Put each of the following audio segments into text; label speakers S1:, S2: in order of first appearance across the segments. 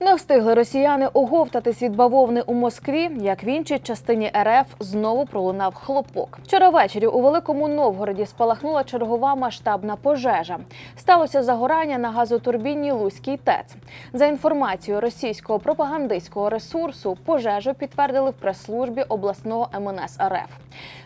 S1: Не встигли росіяни оговтатись від бавовни у Москві, як в іншій частині РФ знову пролунав хлопок. Вчора ввечері у Великому Новгороді спалахнула чергова масштабна пожежа. Сталося загорання на газотурбінній Луській ТЕЦ. За інформацією російського пропагандистського ресурсу, пожежу підтвердили в прес-службі обласного МНС РФ.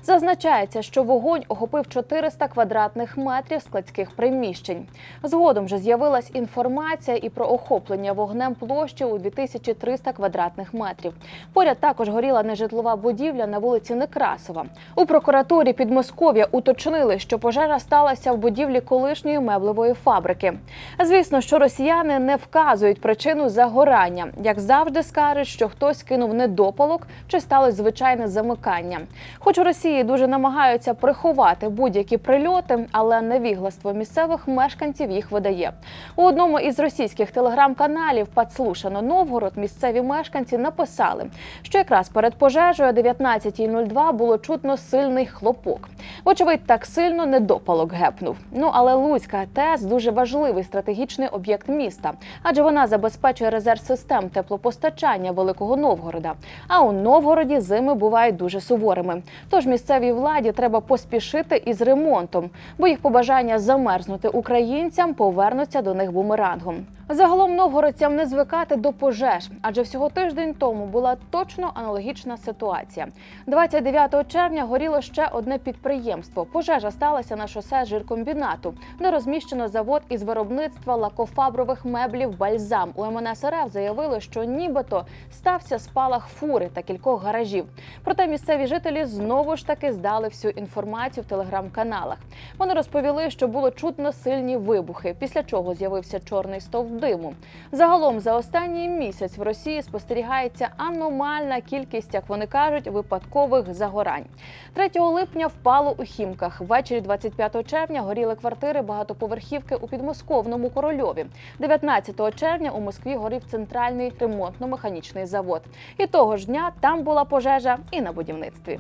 S1: Зазначається, що вогонь охопив 400 квадратних метрів складських приміщень. Згодом же з'явилась інформація і про охоплення вогнем площі у 2300 квадратних метрів. Поряд також горіла нежитлова будівля на вулиці Некрасова. У прокуратурі Підмосков'я уточнили, що пожежа сталася в будівлі колишньої меблевої фабрики. Звісно, що росіяни не вказують причину загорання, як завжди скажуть, що хтось кинув недопалок чи сталося звичайне замикання. Хоч у Росії дуже намагаються приховати будь-які прильоти, але невігластво місцевих мешканців їх видає. У одному із російських телеграм-каналів «Подслушано Новгород місцеві мешканці написали, що якраз перед пожежею о 19.02 було чутно сильний хлопок. Вочевидь, так сильно недопалок гепнув. Ну але Луцька ТЕС дуже важливий стратегічний об'єкт міста, адже вона забезпечує резерв систем теплопостачання Великого Новгорода. А у Новгороді зими бувають дуже суворими. Тож місцевій владі треба поспішити із ремонтом, бо їх побажання замерзнути українцям повернуться до них бумерангом. Загалом новгородцям не звикати до пожеж, адже всього тиждень тому була точно аналогічна ситуація. 29 червня горіло ще одне підприємство. Пожежа сталася на шосе жиркомбінату, де розміщено завод із виробництва лакофабрових меблів Бальзам. У МНС РФ заявили, що нібито стався спалах фури та кількох гаражів. Проте місцеві жителі знову ж таки здали всю інформацію в телеграм-каналах. Вони розповіли, що було чутно сильні вибухи, після чого з'явився чорний стовп диму. Загалом за останній місяць в Росії спостерігається аномальна кількість, як вони кажуть, випадкових загорань. 3 липня впало у Хімках. Ввечері 25 червня горіли квартири багатоповерхівки у підмосковному корольові. 19 червня у Москві горів центральний ремонтно-механічний завод. І того ж дня там була пожежа і на будівництві.